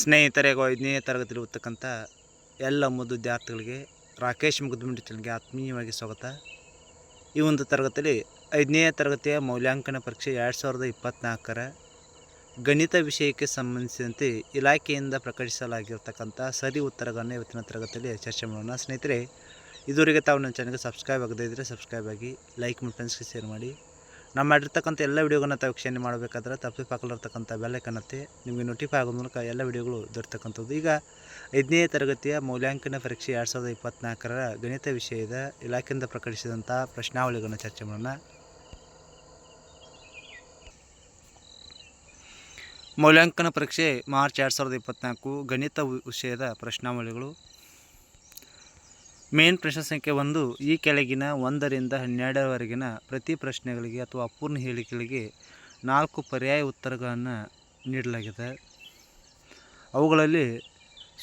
ಸ್ನೇಹಿತರೆ ಹಾಗೂ ಐದನೇ ತರಗತಿಯಲ್ಲಿ ಓದ್ತಕ್ಕಂಥ ಎಲ್ಲ ಮುದ್ದು ವಿದ್ಯಾರ್ಥಿಗಳಿಗೆ ರಾಕೇಶ್ ಮುಗ್ದುಮಿಂಡಿ ಚಾನಲ್ಗೆ ಆತ್ಮೀಯವಾಗಿ ಸ್ವಾಗತ. ಈ ಒಂದು ತರಗತಿಯಲ್ಲಿ ಐದನೇ ತರಗತಿಯ ಮೌಲ್ಯಾಂಕನ ಪರೀಕ್ಷೆ ಎರಡು ಸಾವಿರದ ಇಪ್ಪತ್ತ್ನಾಲ್ಕರ ಗಣಿತ ವಿಷಯಕ್ಕೆ ಸಂಬಂಧಿಸಿದಂತೆ ಇಲಾಖೆಯಿಂದ ಪ್ರಕಟಿಸಲಾಗಿರ್ತಕ್ಕಂಥ ಸರಿ ಉತ್ತರಗಳನ್ನು ಇವತ್ತಿನ ತರಗತಿಯಲ್ಲಿ ಚರ್ಚೆ ಮಾಡೋಣ. ಸ್ನೇಹಿತರೆ, ಇದುವರೆಗೆ ತಾವು ನನ್ನ ಚಾನಲ್ಗೆ ಸಬ್ಸ್ಕ್ರೈಬ್ ಆಗದೇ ಇದ್ದರೆ ಸಬ್ಸ್ಕ್ರೈಬ್ ಆಗಿ, ಲೈಕ್ ಮಾಡಿ ಫ್ರೆಂಡ್ಸ್ಗೆ ಶೇರ್ ಮಾಡಿ. ನಾವು ಮಾಡಿರ್ತಕ್ಕಂಥ ಎಲ್ಲ ವೀಡಿಯೋಗಳನ್ನ ತಾವು ವೀಕ್ಷಣೆ ಮಾಡಬೇಕಾದ್ರೆ ತಪ್ಪಿ ಪಾಕಲಿರ್ತಕ್ಕಂಥ ಬೆಲ್ಲೈಕನ್ನತ್ತೆ ನಿಮಗೆ ನೋಟಿಫೈ ಆಗೋ ಮೂಲಕ ಎಲ್ಲ ವಿಡಿಯೋಗಳು ದೊರೆತಕ್ಕಂಥದ್ದು. ಈಗ ಐದನೇ ತರಗತಿಯ ಮೌಲ್ಯಾಂಕನ ಪರೀಕ್ಷೆ ಎರಡು ಸಾವಿರದ ಇಪ್ಪತ್ತ್ನಾಲ್ಕರ ಗಣಿತ ವಿಷಯದ ಇಲಾಖೆಯಿಂದ ಪ್ರಕಟಿಸಿದಂಥ ಪ್ರಶ್ನಾವಳಿಗಳನ್ನು ಚರ್ಚೆ ಮಾಡೋಣ. ಮೌಲ್ಯಾಂಕನ ಪರೀಕ್ಷೆ ಮಾರ್ಚ್ ಎರಡು ಸಾವಿರದ ಇಪ್ಪತ್ತ್ನಾಲ್ಕು ಗಣಿತ ವಿಷಯದ ಪ್ರಶ್ನಾವಳಿಗಳು. ಮೇನ್ ಪ್ರಶ್ನೆ ಸಂಖ್ಯೆ ಒಂದು, ಈ ಕೆಳಗಿನ ಒಂದರಿಂದ ಹನ್ನೆರಡರವರೆಗಿನ ಪ್ರತಿ ಪ್ರಶ್ನೆಗಳಿಗೆ ಅಥವಾ ಅಪೂರ್ಣ ಹೇಳಿಕೆಗಳಿಗೆ ನಾಲ್ಕು ಪರ್ಯಾಯ ಉತ್ತರಗಳನ್ನು ನೀಡಲಾಗಿದೆ. ಅವುಗಳಲ್ಲಿ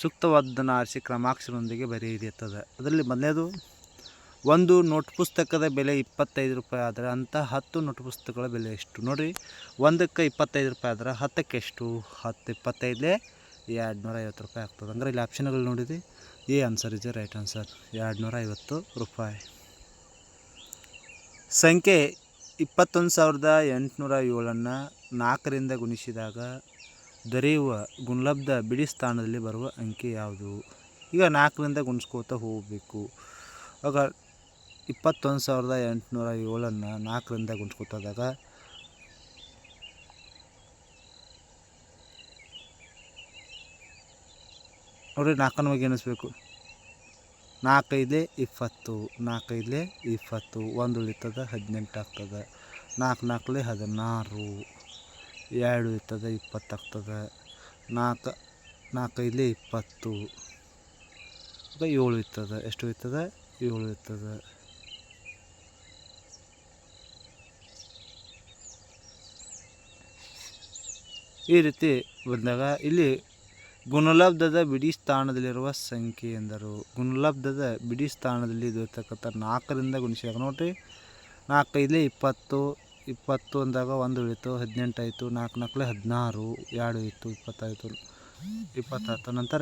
ಸೂಕ್ತವಾದದನ್ನು ಆರಿಸಿ ಕ್ರಮಾಕ್ಷರದೊಂದಿಗೆ ಬರೆಯಿರುತ್ತದೆ ಅದರಲ್ಲಿ ಮೊದಲನೇದು, ಒಂದು ನೋಟ್ ಪುಸ್ತಕದ ಬೆಲೆ ಇಪ್ಪತ್ತೈದು ರೂಪಾಯಿ ಆದರೆ ಅಂಥ ಹತ್ತು ನೋಟ್ ಪುಸ್ತಕಗಳ ಬೆಲೆ ಎಷ್ಟು? ನೋಡಿರಿ, ಒಂದಕ್ಕೆ ಇಪ್ಪತ್ತೈದು ರೂಪಾಯಿ ಆದರೆ ಹತ್ತಕ್ಕೆ ಎಷ್ಟು ಹತ್ತು ಇಪ್ಪತ್ತೈದಲೇ ಎರಡು ನೂರ ಐವತ್ತು ರೂಪಾಯಿ ಆಗ್ತದೆ. ಅಂದ್ರೆ ಇಲ್ಲಿ ಆಪ್ಷನ್ಗಳು ನೋಡಿದ್ರಿ A answer is right answer ಎರಡು ನೂರ ಐವತ್ತು ರೂಪಾಯಿ. ಸಂಖ್ಯೆ ಇಪ್ಪತ್ತೊಂದು ಸಾವಿರದ ಎಂಟುನೂರ ಏಳನ್ನು ನಾಲ್ಕರಿಂದ ಗುಣಿಸಿದಾಗ ದೊರೆಯುವ ಗುಣಲಬ್ಧ ಬಿಡಿ ಸ್ಥಾನದಲ್ಲಿ ಬರುವ ಅಂಕೆ ಯಾವುದು? ಈಗ ನಾಲ್ಕರಿಂದ ಗುಣಿಸ್ಕೋತಾ ಹೋಗಬೇಕು. ಆಗ ಇಪ್ಪತ್ತೊಂದು ಸಾವಿರದ ಎಂಟುನೂರ ಏಳನ್ನು ನಾಲ್ಕರಿಂದ ಗುಣಿಸ್ಕೋತಾದಾಗ ನೋಡಿ ನಾಲ್ಕನ ಬಗ್ಗೆ ಎಣಿಸ್ಬೇಕು. ನಾಲ್ಕೈದೆ ಇಪ್ಪತ್ತು, ನಾಲ್ಕೈದಲೇ ಇಪ್ಪತ್ತು, ಒಂದು ಉಳಿತದ ಹದಿನೆಂಟು ಆಗ್ತದೆ. ನಾಲ್ಕು ನಾಲ್ಕಲೆ ಹದಿನಾರು, ಎರಡು ಇರ್ತದೆ ಇಪ್ಪತ್ತು ಆಗ್ತದೆ. ನಾಲ್ಕು, ನಾಲ್ಕೈದಲೇ ಇಪ್ಪತ್ತು ಏಳು ಇರ್ತದೆ ಎಷ್ಟು ಇರ್ತದೆ ಏಳು ಇರ್ತದೆ ಈ ರೀತಿ ಬಂದಾಗ ಇಲ್ಲಿ ಗುಣಲಬ್ಧದ ಬಿಡಿ ಸ್ಥಾನದಲ್ಲಿರುವ ಸಂಖ್ಯೆ ಎಂದರು. ಗುಣಲಬ್ಧದ ಬಿಡಿ ಸ್ಥಾನದಲ್ಲಿ ದೊರೆತಕ್ಕಂಥ ನಾಲ್ಕರಿಂದ ಗುಣಿಸಿದಾಗ ನೋಡ್ರಿ. ನಾಲ್ಕೈದಲೇ ಇಪ್ಪತ್ತು ಇಪ್ಪತ್ತು ಅಂದಾಗ ಒಂದು ಉಳಿತು ಹದಿನೆಂಟು ಆಯಿತು, ನಾಲ್ಕು ನಾಲ್ಕಲೇ ಹದಿನಾರು, ಎರಡು ಇತ್ತು, ಇಪ್ಪತ್ತಾಯಿತು, ಇಪ್ಪತ್ತಾಯ್ತು. ನಂತರ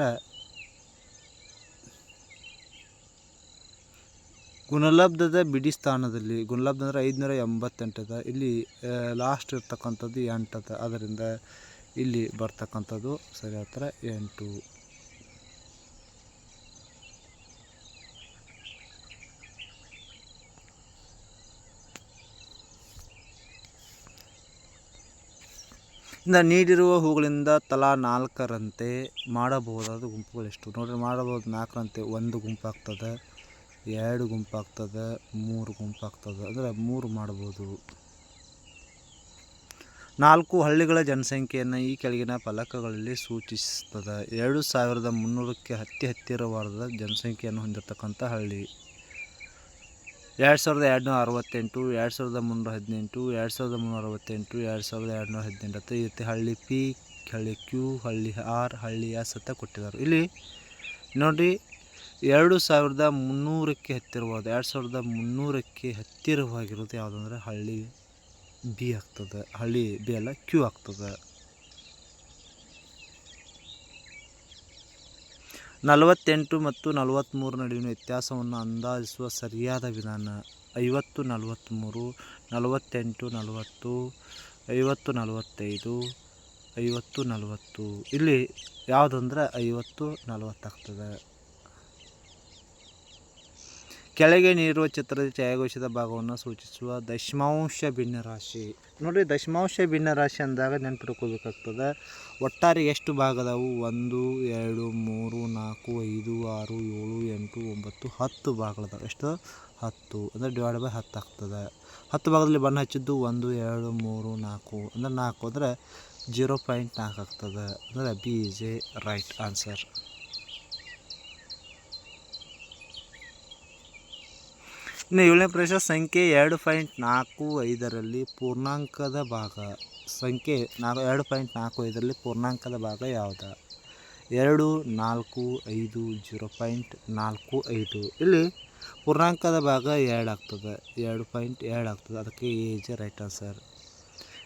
ಗುಣಲಬ್ಧದ ಬಿಡಿ ಸ್ಥಾನದಲ್ಲಿ, ಗುಣಲಬ್ಧ ಅಂದರೆ ಐದುನೂರ ಎಂಬತ್ತೆಂಟದ ಇಲ್ಲಿ ಲಾಸ್ಟ್ ಇರ್ತಕ್ಕಂಥದ್ದು ಎಂಟದ ಅದರಿಂದ ಇಲ್ಲಿ ಬರ್ತಕ್ಕಂಥದ್ದು ಸರಿ ಹತ್ರ ಎಂಟು. ಇಂದ ನೀಡಿರುವ ಹೂಗಳಿಂದ ತಲಾ ನಾಲ್ಕರಂತೆ ಮಾಡಬಹುದಾದ ಗುಂಪುಗಳೆಷ್ಟು? ನೋಡ್ರಿ, ಮಾಡಬಹುದು ನಾಲ್ಕರಂತೆ. ಒಂದು ಗುಂಪಾಗ್ತದೆ, ಎರಡು ಗುಂಪಾಗ್ತದೆ, ಮೂರು ಗುಂಪಾಗ್ತದೆ. ಅಂದರೆ ಮೂರು ಮಾಡ್ಬೋದು ನಾಲ್ಕು ಹಳ್ಳಿಗಳ ಜನಸಂಖ್ಯೆಯನ್ನು ಈ ಕೆಳಗಿನ ಫಲಕಗಳಲ್ಲಿ ಸೂಚಿಸುತ್ತದೆ. ಎರಡು ಸಾವಿರದ ಮುನ್ನೂರಕ್ಕೆ ಹತ್ತಿ ಹತ್ತಿರವಾದ ಜನಸಂಖ್ಯೆಯನ್ನು ಹೊಂದಿರತಕ್ಕಂಥ ಹಳ್ಳಿ. ಎರಡು ಸಾವಿರದ ಎರಡುನೂರ ಅರವತ್ತೆಂಟು, ಎರಡು ಸಾವಿರದ ಮುನ್ನೂರ ಹದಿನೆಂಟು, ಎರಡು ಸಾವಿರದ ಮುನ್ನೂರ ಅರವತ್ತೆಂಟು, ಎರಡು ಸಾವಿರದ ಎರಡುನೂರ ಹದಿನೆಂಟು ಈ ರೀತಿ ಹಳ್ಳಿ ಪಿ, ಹಳ್ಳಿ ಕ್ಯೂ, ಹಳ್ಳಿ ಆರ್, ಹಳ್ಳಿ ಎಸ್ ಅಂತ ಕೊಟ್ಟಿದ್ದಾರೆ. ಇಲ್ಲಿ ನೋಡಿ, ಎರಡು ಸಾವಿರದ ಮುನ್ನೂರಕ್ಕೆ ಹತ್ತಿರವಾದ, ಎರಡು ಸಾವಿರದ ಮುನ್ನೂರಕ್ಕೆ ಹತ್ತಿರವಾಗಿರೋದು ಯಾವುದಂದ್ರೆ ಹಳ್ಳಿ ಬಿ ಆಗ್ತದೆ ಹಳ್ಳಿ ಬಿ ಅಲ್ಲ ಕ್ಯೂ ಆಗ್ತದೆ. ನಲವತ್ತೆಂಟು ಮತ್ತು ನಲವತ್ತ್ಮೂರು ನಡುವಿನ ವ್ಯತ್ಯಾಸವನ್ನು ಅಂದಾಜಿಸುವ ಸರಿಯಾದ ವಿಧಾನ, ಐವತ್ತು ನಲವತ್ತ್ಮೂರು ನಲವತ್ತೆಂಟು, ನಲವತ್ತು, ಐವತ್ತು, ನಲವತ್ತೈದು, ಐವತ್ತು, ನಲವತ್ತು. ಇಲ್ಲಿ ಯಾವುದಂದ್ರೆ ಐವತ್ತು ನಲವತ್ತಾಗ್ತದೆ ಕೆಳಗೆ ನೀಡಿರುವ ಚಿತ್ರದ ಛಾಯಾಘೋಷದ ಭಾಗವನ್ನು ಸೂಚಿಸುವ ದಶಮಾಂಶ ಭಿನ್ನರಾಶಿ. ನೋಡಿ, ದಶಮಾಂಶ ಭಿನ್ನರಾಶಿ ಅಂದಾಗ ನೆನಪಿಟ್ಕೋಬೇಕಾಗ್ತದೆ ಒಟ್ಟಾರೆ ಎಷ್ಟು ಭಾಗ ಅದಾವು ಒಂದು, ಎರಡು, ಮೂರು, ನಾಲ್ಕು, ಐದು, ಆರು, ಏಳು, ಎಂಟು, ಒಂಬತ್ತು, ಹತ್ತು ಭಾಗಗಳದಾವೆ ಎಷ್ಟು? ಹತ್ತು. ಅಂದರೆ ಡಿವೈಡ್ ಬೈ ಹತ್ತು ಆಗ್ತದೆ. ಹತ್ತು ಭಾಗದಲ್ಲಿ ಬಣ್ಣ ಹಚ್ಚಿದ್ದು ಒಂದು, ಎರಡು, ಮೂರು, ನಾಲ್ಕು. ಅಂದರೆ ನಾಲ್ಕು ಅಂದರೆ ಜೀರೋ ಪಾಯಿಂಟ್ ನಾಲ್ಕು ಆಗ್ತದೆ. ಅಂದರೆ B is a right answer ಇನ್ನು ಏಳನೇ ಪ್ರಶ್ನೆ ಸಂಖ್ಯೆ ಎರಡು ಪಾಯಿಂಟ್ ನಾಲ್ಕು ಐದರಲ್ಲಿ ಪೂರ್ಣಾಂಕದ ಭಾಗ. ಸಂಖ್ಯೆ ನಾಲ್ಕು ಎರಡು ಪಾಯಿಂಟ್ ನಾಲ್ಕು ಐದರಲ್ಲಿ ಪೂರ್ಣಾಂಕದ ಭಾಗ ಯಾವುದು? ಎರಡು, ನಾಲ್ಕು, ಐದು, ಜೀರೋ ಪಾಯಿಂಟ್ ನಾಲ್ಕು ಐದು. ಇಲ್ಲಿ ಪೂರ್ಣಾಂಕದ ಭಾಗ ಎರಡು ಆಗ್ತದೆ. ಎರಡು ಪಾಯಿಂಟ್ ಎರಡು ಆಗ್ತದೆ. ಅದಕ್ಕೆ ಏಜ್ ರೈಟ್ ಆನ್ಸರ್.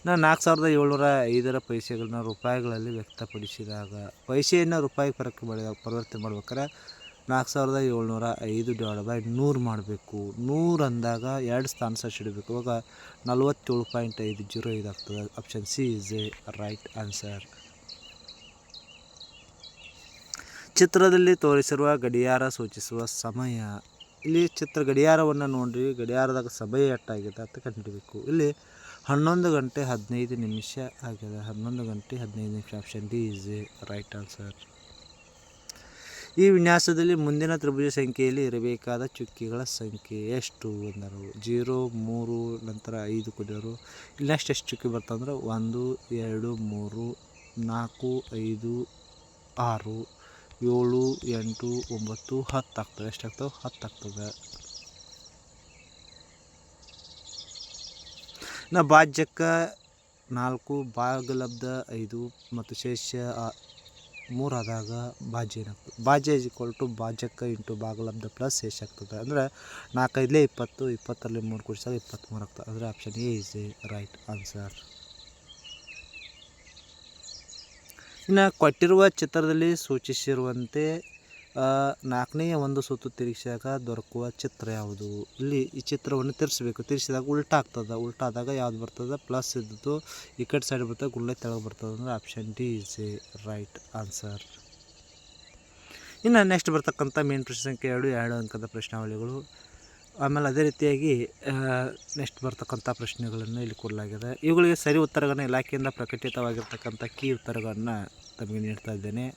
ನಾ ನಾಲ್ಕು ಸಾವಿರದ ಏಳ್ನೂರ ಐದರ ಪೈಸೆಗಳನ್ನ ರೂಪಾಯಿಗಳಲ್ಲಿ ವ್ಯಕ್ತಪಡಿಸಿದಾಗ ಪೈಸೆಯನ್ನು ರೂಪಾಯಿ ಪರಕ್ಕೆ ಮಾಡಿದಾಗ ಪರಿವರ್ತನೆ ಮಾಡ್ಬೇಕಾದ್ರೆ ನಾಲ್ಕು ಸಾವಿರದ ಏಳ್ನೂರ ಐದು ಡಿವೈಡ್ ಬೈ ನೂರು ಮಾಡಬೇಕು. ನೂರು ಅಂದಾಗ ಎರಡು ಸ್ಥಾನ ಸಹ ಇಡಬೇಕು ಇವಾಗ ನಲ್ವತ್ತೇಳು ಪಾಯಿಂಟ್ ಐದು ಜೀರೋ ಇದಾಗ್ತದೆ option C is a right answer ಚಿತ್ರದಲ್ಲಿ ತೋರಿಸಿರುವ ಗಡಿಯಾರ ಸೂಚಿಸುವ ಸಮಯ. ಇಲ್ಲಿ ಚಿತ್ರ ಗಡಿಯಾರವನ್ನು ನೋಡಿ ಗಡಿಯಾರದಾಗ ಸಮಯ ಎಟ್ಟಾಗಿದೆ ಅಂತ ಕಂಡುಹಿಡಬೇಕು. ಇಲ್ಲಿ ಹನ್ನೊಂದು ಗಂಟೆ ಹದಿನೈದು ನಿಮಿಷ ಆಗಿದೆ. ಹನ್ನೊಂದು ಗಂಟೆ ಹದಿನೈದು ನಿಮಿಷ. Option D is a right answer ಈ ವಿನ್ಯಾಸದಲ್ಲಿ ಮುಂದಿನ ತ್ರಿಭುಜ ಸಂಖ್ಯೆಯಲ್ಲಿ ಇರಬೇಕಾದ ಚುಕ್ಕಿಗಳ ಸಂಖ್ಯೆ ಎಷ್ಟು ಅಂದರು ಜೀರೋ, ಮೂರು, ನಂತರ ಐದು ಕೊಟ್ಟರು ಇಲ್ಲಿ ನೆಕ್ಸ್ಟ್ ಎಷ್ಟು ಚುಕ್ಕಿ ಬರ್ತಂದ್ರೆ ಒಂದು, ಎರಡು, ಮೂರು, ನಾಲ್ಕು, ಐದು, ಆರು, ಏಳು, ಎಂಟು, ಒಂಬತ್ತು ಹತ್ತು ಆಗ್ತದೆ? ಎಷ್ಟಾಗ್ತವೆ ಹತ್ತು ಆಗ್ತದೆ ನಾ ಭಾಜ್ಯಕ್ಕೆ ನಾಲ್ಕು, ಭಾಗಲಬ್ಧ ಐದು, ಮತ್ತು ಶೇಷ ಆ- ಮೂರು ಆದಾಗ ಭಾಜ್ಯ ಏನಾಗ್ತದೆ? ಬಾಜಿ ಇಸ್ ಈಕ್ವಲ್ ಟು ಬಾಜಕ್ಕ ಇಂಟು ಭಾಗಲಬ್ಧ ಪ್ಲಸ್ ಎಷ್ಟು ಆಗ್ತದೆ. ಅಂದರೆ ನಾಲ್ಕೈದಲೇ ಇಪ್ಪತ್ತು, ಇಪ್ಪತ್ತರಲ್ಲಿ ಮೂರು ಕೂಡಿಸಿದಾಗ ಇಪ್ಪತ್ತ್ಮೂರು ಆಗ್ತದೆ. ಅಂದರೆ option A is a right answer ಇನ್ನು ಕೊಟ್ಟಿರುವ ಚಿತ್ರದಲ್ಲಿ ಸೂಚಿಸಿರುವಂತೆ ನಾಲ್ಕನೆಯ ಒಂದು ಸುತ್ತು ತಿರುಗಿಸಿದಾಗ ದೊರಕುವ ಚಿತ್ರ ಯಾವುದು? ಇಲ್ಲಿ ಈ ಚಿತ್ರವನ್ನು ತಿರ್ಸ್ಬೇಕು. ತಿರ್ಗಿಸಿದಾಗ ಉಲ್ಟಾ ಆಗ್ತದೆ. ಉಲ್ಟಾ ಆದಾಗ ಯಾವ್ದು ಬರ್ತದೆ? ಪ್ಲಸ್ ಇದ್ದದ್ದು ಈ ಕಡೆ ಸೈಡ್ ಬರ್ತದೆ, ಗುಳ್ಳೆ ತೆಳಗೆ ಬರ್ತದೆ ಅಂದರೆ option D is a right answer ಇನ್ನು ನೆಕ್ಸ್ಟ್ ಬರ್ತಕ್ಕಂಥ ಮೇನ್ ಪ್ರಶ್ನೆ ಸಂಖ್ಯೆ ಎರಡು ಎರಡು ಅಂಕದ ಪ್ರಶ್ನಾವಳಿಗಳು. ಆಮೇಲೆ ಅದೇ ರೀತಿಯಾಗಿ ನೆಕ್ಸ್ಟ್ ಬರ್ತಕ್ಕಂಥ ಪ್ರಶ್ನೆಗಳನ್ನು ಇಲ್ಲಿ ಕೊಡಲಾಗಿದೆ. ಇವುಗಳಿಗೆ ಸರಿ ಉತ್ತರಗಳನ್ನು ಇಲಾಖೆಯಿಂದ ಪ್ರಕಟಿತವಾಗಿರ್ತಕ್ಕಂಥ ಕೀ ಉತ್ತರಗಳನ್ನು ತಮಗೆ ನೀಡ್ತಾ ಇದ್ದೇನೆ.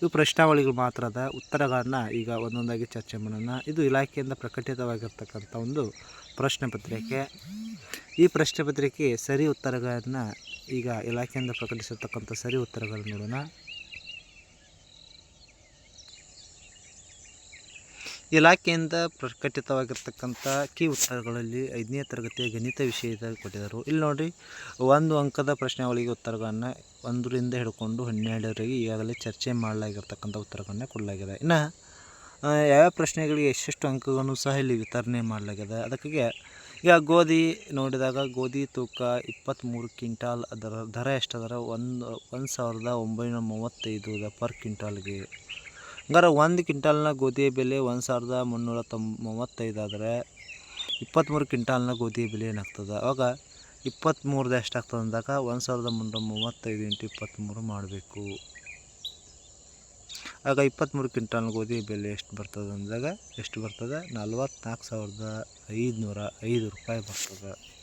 ಇವು ಪ್ರಶ್ನಾವಳಿಗಳು ಮಾತ್ರ ಅದ. ಉತ್ತರಗಳನ್ನು ಈಗ ಒಂದೊಂದಾಗಿ ಚರ್ಚೆ ಮಾಡೋಣ. ಇದು ಇಲಾಖೆಯಿಂದ ಪ್ರಕಟಿತವಾಗಿರ್ತಕ್ಕಂಥ ಒಂದು ಪ್ರಶ್ನೆ ಪತ್ರಿಕೆ. ಈ ಪ್ರಶ್ನೆ ಪತ್ರಿಕೆ ಸರಿ ಉತ್ತರಗಳನ್ನು ಈಗ ಇಲಾಖೆಯಿಂದ ಪ್ರಕಟಿಸಿರ್ತಕ್ಕಂಥ ಸರಿ ಉತ್ತರಗಳನ್ನು ನೋಡೋಣ. ಇಲಾಖೆಯಿಂದ ಪ್ರಕಟಿತವಾಗಿರ್ತಕ್ಕಂಥ ಕೀ ಉತ್ತರಗಳಲ್ಲಿ ಐದನೇ ತರಗತಿಯ ಗಣಿತ ವಿಷಯದ ಕೊಟ್ಟಿದ್ದರು. ಇಲ್ಲಿ ನೋಡಿರಿ, ಒಂದು ಅಂಕದ ಪ್ರಶ್ನಾವಳಿಗೆ ಉತ್ತರಗಳನ್ನು ಒಂದರಿಂದ ಹಿಡ್ಕೊಂಡು ಹನ್ನೆರಡರಿಗೆ ಈಗಾಗಲೇ ಚರ್ಚೆ ಮಾಡಲಾಗಿರ್ತಕ್ಕಂಥ ಉತ್ತರಗಳನ್ನು ಕೊಡಲಾಗಿದೆ. ಇನ್ನು ಯಾವ ಯಾವ್ಯಾವ ಪ್ರಶ್ನೆಗಳಿಗೆ ಎಷ್ಟೆಷ್ಟು ಅಂಕಗಳನ್ನು ಸಹ ಇಲ್ಲಿ ವಿತರಣೆ ಮಾಡಲಾಗಿದೆ. ಅದಕ್ಕೆ ಈಗ ಗೋಧಿ ನೋಡಿದಾಗ, ಗೋಧಿ ತೂಕ ಇಪ್ಪತ್ತ್ಮೂರು ಕ್ವಿಂಟಾಲ್, ಅದರ ದರ ಎಷ್ಟದರ? ಒಂದು ಒಂದು ಸಾವಿರದ ಒಂಬೈನೂರ ಮೂವತ್ತೈದು ಪರ್ ಕ್ವಿಂಟಾಲ್ಗೆ. ಹಂಗಾರೆ ಒಂದು ಕ್ವಿಂಟಾಲ್ನ ಗೋಧಿ ಬೆಲೆ ಒಂದು ಸಾವಿರದ ಮುನ್ನೂರ ತೊಂಬ ಮೂವತ್ತೈದು ಆದರೆ ಇಪ್ಪತ್ತ್ಮೂರು ಕ್ವಿಂಟಾಲ್ನ ಗೋಧಿ ಬೆಲೆ ಏನಾಗ್ತದೆ? ಅವಾಗ ಎಷ್ಟು ಎಷ್ಟಾಗ್ತದೆ ಅಂದಾಗ ಒಂದು ಸಾವಿರದ ಮುನ್ನೂರ ಮೂವತ್ತೈದು ಇಂಟು ಇಪ್ಪತ್ತ್ಮೂರು ಮಾಡಬೇಕು. ಆಗ ಇಪ್ಪತ್ತ್ಮೂರು ಕ್ವಿಂಟಾಲ್ ಗೋಧಿ ಬೆಲೆ ಎಷ್ಟು ಬರ್ತದೆ ಅಂದಾಗ, ಎಷ್ಟು ಬರ್ತದೆ? ನಲ್ವತ್ನಾಲ್ಕು ಸಾವಿರದ ಐದುನೂರ ಐದು ರೂಪಾಯಿ ಬರ್ತದೆ.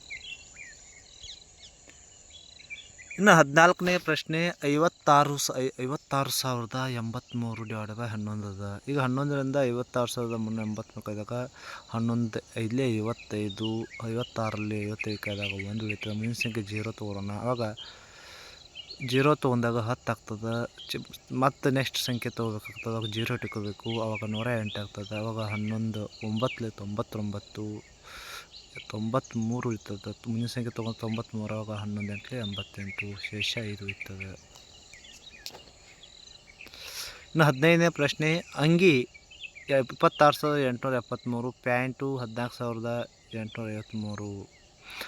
ಇನ್ನು ಹದಿನಾಲ್ಕನೇ ಪ್ರಶ್ನೆ ಐವತ್ತಾರು ಸ ಐವತ್ತಾರು ಸಾವಿರದ ಎಂಬತ್ತ್ಮೂರು ಡಿವೈಡ್ ಬೈ ಹನ್ನೊಂದು ಅದ. ಈಗ ಹನ್ನೊಂದರಿಂದ ಐವತ್ತಾರು ಸಾವಿರದ ಮುನ್ನೂರ ಎಂಬತ್ತ್ಮೂರು ಕೈದಾಗ ಹನ್ನೊಂದು ಐದಲೇ ಐವತ್ತೈದು ಐವತ್ತಾರಲ್ಲಿ ಐವತ್ತೈದು ಕೈದಾಗ ಒಂದು ಉಳಿತದೆ. ಮುಂದಿನ ಸಂಖ್ಯೆ ಜೀರೋ ತೊಗೊಳೋಣ ಆವಾಗ ಜೀರೋ ತೊಗೊಂಡಾಗ ಹತ್ತು ಆಗ್ತದೆ. ಚಿ ಮತ್ತು ನೆಕ್ಸ್ಟ್ ಸಂಖ್ಯೆ ತೊಗೋಬೇಕಾಗ್ತದೆ. ಅವಾಗ ಜೀರೋ ಇಟ್ಕೋಬೇಕು. ಆವಾಗ ನೂರ ಎಂಟು ಆಗ್ತದೆ. ಅವಾಗ ಹನ್ನೊಂದು ಒಂಬತ್ತಲೆ ತೊಂಬತ್ತೊಂಬತ್ತು ತೊಂಬತ್ತ್ಮೂರು ಇರ್ತದೆ. ಸಂಖ್ಯೆ ತೊಗೊಂಡು ತೊಂಬತ್ತ್ಮೂರು ಅವಾಗ ಹನ್ನೊಂದು ಗಂಟೆ ಎಂಬತ್ತೆಂಟು ಶೇಷ ಐದು ಇರ್ತದೆ. ಇನ್ನು ಹದಿನೈದನೇ ಪ್ರಶ್ನೆ, ಅಂಗಿ ಇಪ್ಪತ್ತಾರು ಸಾವಿರದ ಎಂಟುನೂರ ಎಪ್ಪತ್ತ್ಮೂರು ಪ್ಯಾಂಟು ಹದಿನಾಲ್ಕು ಸಾವಿರದ ಎಂಟುನೂರ ಐವತ್ತ್ಮೂರು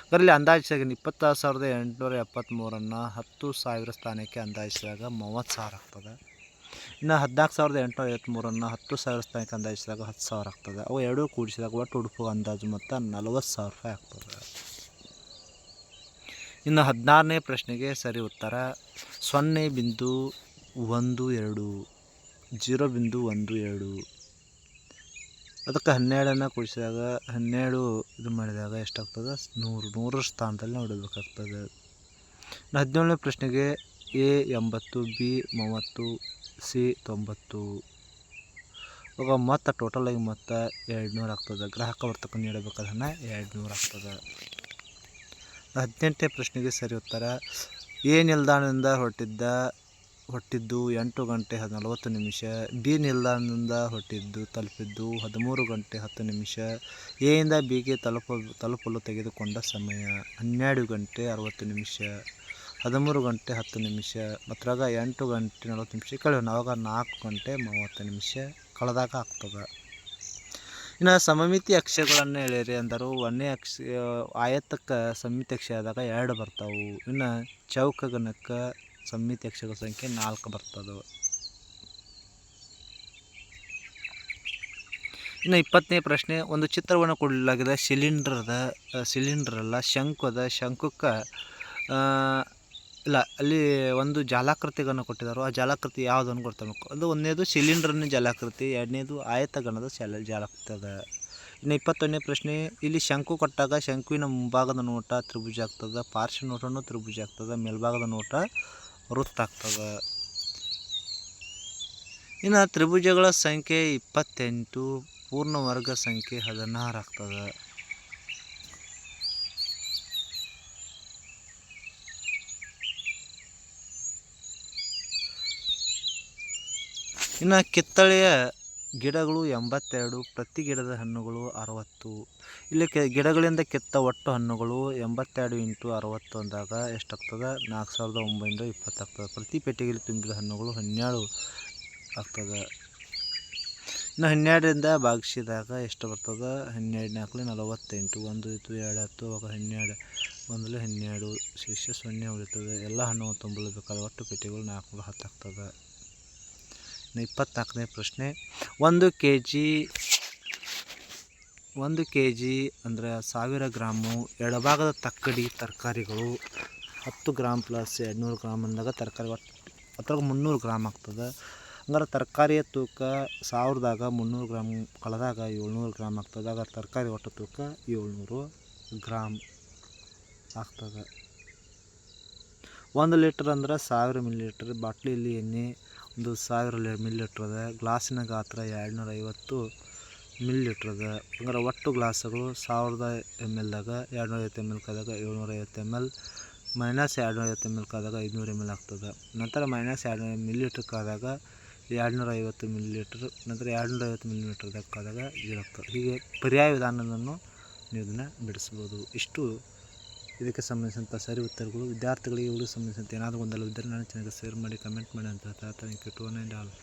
ಅದರಲ್ಲಿ ಅಂದಾಜಿಸಿದಾಗ ಇಪ್ಪತ್ತಾರು ಸಾವಿರದ ಎಂಟುನೂರ ಎಪ್ಪತ್ತ್ಮೂರನ್ನು ಹತ್ತು ಸಾವಿರ ಸ್ಥಾನಕ್ಕೆ ಅಂದಾಜಿಸಿದಾಗ ಮೂವತ್ತು ಸಾವಿರ ಆಗ್ತದೆ. ಇನ್ನು ಹದಿನಾಲ್ಕು ಸಾವಿರದ ಎಂಟುನೂರ ಐವತ್ತ್ಮೂರನ್ನು ಹತ್ತು ಸಾವಿರ ತನಕ ಅಂದಾಜಿಸಿದಾಗ ಹತ್ತು ಸಾವಿರ ಆಗ್ತದೆ. ಅವು ಎರಡೂ ಕೂಡಿಸಿದಾಗ ಒಟ್ಟು ಉಡುಪು ಅಂದಾಜು ಮೊತ್ತ ನಲವತ್ತು ಸಾವಿರ ರೂಪಾಯಿ ಆಗ್ತದೆ. ಇನ್ನು ಹದಿನಾರನೇ ಪ್ರಶ್ನೆಗೆ ಸರಿ ಉತ್ತರ. ಸೊನ್ನೆ ಬಿಂದು ಒಂದು ಎರಡು, ಜೀರೋ ಬಿಂದು ಒಂದು ಎರಡು. ಅದಕ್ಕೆ ಹನ್ನೆರಡನ್ನು ಕೂಡಿಸಿದಾಗ, ಹನ್ನೆರಡು ಇದು ಮಾಡಿದಾಗ ಎಷ್ಟಾಗ್ತದೆ? ನೂರು, ನೂರರ ಸ್ಥಾನದಲ್ಲಿ ನೋಡಬೇಕಾಗ್ತದೆ. ಹದಿನೇಳನೇ ಪ್ರಶ್ನೆಗೆ ಎ ಎಂಬತ್ತು, ಬಿ ಮೂವತ್ತು ಸಿ ತೊಂಬತ್ತು. ಇವಾಗ ಮತ್ತು ಟೋಟಲಾಗಿ ಮತ್ತು ಎರಡು ನೂರು ಆಗ್ತದೆ. ಗ್ರಾಹಕ ವರ್ತಕ ನೀಡಬೇಕಾದ ಹಣ ಎರಡು ನೂರು ಆಗ್ತದೆ. ಹದಿನೆಂಟನೇ ಪ್ರಶ್ನೆಗೆ ಸರಿ ಉತ್ತರ. ಎ ನಿಲ್ದಾಣದಿಂದ ಹೊರಟಿದ್ದ, ಹೊರಟಿದ್ದು ಎಂಟು ಗಂಟೆ ಹದ್ ನಲವತ್ತು ನಿಮಿಷ. ಬಿ ನಿಲ್ದಾಣದಿಂದ ಹೊರಟಿದ್ದು ತಲುಪಿದ್ದು ಹದಿಮೂರು ಗಂಟೆ ಹತ್ತು ನಿಮಿಷ. ಎಯಿಂದ ಬಿಗೆ ತಲುಪ, ತಲುಪಲು ತೆಗೆದುಕೊಂಡ ಸಮಯ ಹನ್ನೆರಡು ಗಂಟೆ ಅರವತ್ತು ನಿಮಿಷ. ಹದಿಮೂರು ಗಂಟೆ ಹತ್ತು ನಿಮಿಷ ಮತ್ತಾಗ ಎಂಟು ಗಂಟೆ ನಲವತ್ತು ನಿಮಿಷ ಕಳೆಯೋಣ ಆವಾಗ ನಾಲ್ಕು ಗಂಟೆ ಮೂವತ್ತು ನಿಮಿಷ ಕಳೆದಾಗ ಆಗ್ತದೆ. ಇನ್ನು ಸಮಮಿತಿ ಅಕ್ಷಗಳನ್ನು ಹೇಳಿರಿ ಅಂದರು. ಒಂದನೇ ಅಕ್ಷ, ಆಯತಕ್ಕೆ ಸಮಿತಿ ಅಕ್ಷ ಆದಾಗ ಎರಡು ಬರ್ತಾವೆ. ಇನ್ನು ಚೌಕ ಗಣಕ್ಕೆ ಸಮ್ಮಿತಿ ಅಕ್ಷಗಳ ಸಂಖ್ಯೆ ನಾಲ್ಕು ಬರ್ತದೆ. ಇನ್ನು ಇಪ್ಪತ್ತನೇ ಪ್ರಶ್ನೆ, ಒಂದು ಚಿತ್ರವನ್ನು ಕೊಡಲಾಗಿದೆ. ಸಿಲಿಂಡ್ರದ, ಸಿಲಿಂಡ್ರಲ್ಲ ಶಂಕು ಅದ ಶಂಕುಕ್ಕೆ ಇಲ್ಲ, ಅಲ್ಲಿ ಒಂದು ಜಾಲಾಕೃತಿಗಳನ್ನು ಕೊಟ್ಟಿದ್ದಾರೆ. ಆ ಜಾಲಾಕೃತಿ ಯಾವುದನ್ನು ಗೊತ್ತಾಗಬೇಕು ಅದು ಒಂದನೇದು ಸಿಲಿಂಡರ್ನ ಜಾಲಾಕೃತಿ, ಎರಡನೇದು ಆಯತಗಣದ ಶಾಲ ಜಾಲಾಕೃತಿ ಅದ ಇನ್ನು ಇಪ್ಪತ್ತೊಂದನೇ ಪ್ರಶ್ನೆ, ಇಲ್ಲಿ ಶಂಕು ಕೊಟ್ಟಾಗ ಶಂಕುವಿನ ಮುಂಭಾಗದ ನೋಟ ತ್ರಿಭುಜ ಆಗ್ತದೆ, ಪಾರ್ಶ್ವ ನೋಟನೂ ತ್ರಿಭುಜ ಆಗ್ತದೆ, ಮೇಲ್ಭಾಗದ ನೋಟ ವೃತ್ತ ಆಗ್ತದೆ. ಇನ್ನು ತ್ರಿಭುಜಗಳ ಸಂಖ್ಯೆ ಇಪ್ಪತ್ತೆಂಟು ಪೂರ್ಣ ವರ್ಗ ಸಂಖ್ಯೆ ಹದಿನಾರು ಆಗ್ತದೆ. ಇನ್ನು ಕಿತ್ತಳೆಯ ಗಿಡಗಳು ಎಂಬತ್ತೆರಡು, ಪ್ರತಿ ಗಿಡದ ಹಣ್ಣುಗಳು ಅರವತ್ತು. ಇಲ್ಲಿ ಕೆ, ಗಿಡಗಳಿಂದ ಕಿತ್ತ ಒಟ್ಟು ಹಣ್ಣುಗಳು ಎಂಬತ್ತೆರಡು ಇಂಟು ಅರವತ್ತು ಅಂದಾಗ ಎಷ್ಟಾಗ್ತದೆ? ನಾಲ್ಕು ಸಾವಿರದ ಒಂಬೈನೂರ ಇಪ್ಪತ್ತಾಗ್ತದೆ. ಪ್ರತಿ ಪೆಟ್ಟಿಗೆಯಲ್ಲಿ ತುಂಬಿದ ಹಣ್ಣುಗಳು ಹನ್ನೆರಡು ಆಗ್ತದೆ. ಇನ್ನು ಹನ್ನೆರಡರಿಂದ ಭಾಗಿಸಿದಾಗ ಎಷ್ಟು ಬರ್ತದೆ? ಹನ್ನೆರಡು ನಾಲ್ಕು ನಲವತ್ತೆಂಟು. ಒಂದು ಇತ್ತು, ಎರಡು ಹತ್ತು ಅವಾಗ ಹನ್ನೆರಡು. ಒಂದರಲ್ಲಿ ಹನ್ನೆರಡು. ಶಿಷ್ಯ ಸೊನ್ನೆ ಉಳಿತದೆ. ಎಲ್ಲ ಹಣ್ಣು ತುಂಬಲು ಬೇಕಾದ ಒಟ್ಟು ಪೆಟ್ಟಿಗೆಗಳು ನಾಲ್ಕು ಹತ್ತು ಇಪ್ಪತ್ನಾಲ್ಕನೇ ಪ್ರಶ್ನೆ. ಒಂದು ಕೆ ಜಿ ಒಂದು ಕೆ ಜಿ ಅಂದರೆ ಸಾವಿರ ಗ್ರಾಮು ಎಡಭಾಗದ ತಕ್ಕಡಿ ತರಕಾರಿಗಳು ಹತ್ತು ಗ್ರಾಮ್ ಪ್ಲಸ್ ಎರಡುನೂರು ಗ್ರಾಮ್ ಅಂದಾಗ ತರಕಾರಿ ಅದ್ರಾಗ ಮುನ್ನೂರು ಗ್ರಾಮ್ ಆಗ್ತದೆ. ಹಂಗಾರೆ ತರಕಾರಿಯ ತೂಕ ಸಾವಿರದಾಗ ಮುನ್ನೂರು ಗ್ರಾಮ್, ಕಳೆದಾಗ ಏಳ್ನೂರು ಗ್ರಾಮ್ ಆಗ್ತದೆ. ಆಗ ತರಕಾರಿ ಒಟ್ಟು ತೂಕ ಏಳ್ನೂರು ಗ್ರಾಮ್ ಆಗ್ತದೆ. ಒಂದು ಲೀಟ್ರ್ ಅಂದ್ರೆ ಸಾವಿರ ಮಿಲಿ ಲೀಟ್ರ್ ಬಾಟ್ಲಿಯಲ್ಲಿ ಎಣ್ಣೆ ಒಂದು ಸಾವಿರ ಮಿಲ್ ಲೀಟ್ರ್ ಅದ ಗ್ಲಾಸಿನ ಗಾತ್ರ ಎರಡುನೂರ ಐವತ್ತು ಮಿಲ್ ಲೀಟ್ರ್ ಅದ ಅಂದ್ರೆ ಒಟ್ಟು ಗ್ಲಾಸ್ಗಳು ಸಾವಿರದ ಎಂ ಎಲ್ದಾಗ ಎರಡುನೂರ ಐವತ್ತು ಎಂ ಎಲ್ ಕಾದಾಗ ಏಳ್ನೂರ ಐವತ್ತು ಎಂ ಎಲ್ ಮೈನಸ್ ಎರಡುನೂರ ಐವತ್ತು ಎಂ ಎಲ್ ಕಾದಾಗ ಐದುನೂರು ಎಂ ಎಲ್ ಆಗ್ತದೆ. ನಂತರ ಮೈನಸ್ ಎರಡು ಮಿಲಿ ಲೀಟ್ರ್ ಕಾದಾಗ ಎರಡುನೂರ ಐವತ್ತು ಮಿಲಿ ಲೀಟ್ರ್ ನಂತರ ಎರಡುನೂರ ಐವತ್ತು ಮಿಲಿ ಲೀಟ್ರ್ದಾಗ ಕಾದಾಗ ಜೀರೋ ಆಗ್ತದೆ ಹೀಗೆ ಪರ್ಯಾಯ ವಿಧಾನವನ್ನು ನೀವು ಇದನ್ನು ಬಿಡಿಸ್ಬೋದು. ಇಷ್ಟು ಇದಕ್ಕೆ ಸಂಬಂಧಿಸಿದಂಥ ಸರಿ ಉತ್ತರಗಳು ವಿದ್ಯಾರ್ಥಿಗಳಿಗೆ ಇವುಗಳಿಗೆ ಸಂಬಂಧಿಸಿದಂತೆ ಏನಾದರೂ ಗೊಂದಲವಿದ್ದರೆ ನನ್ನ ಚಾನಲ್ಗೆ ಶೇರ್ ಮಾಡಿ ಕಮೆಂಟ್ ಮಾಡಿ ಅಂತ ಹೇಳ್ತಾ ಥ್ಯಾಂಕ್ ಯು. To all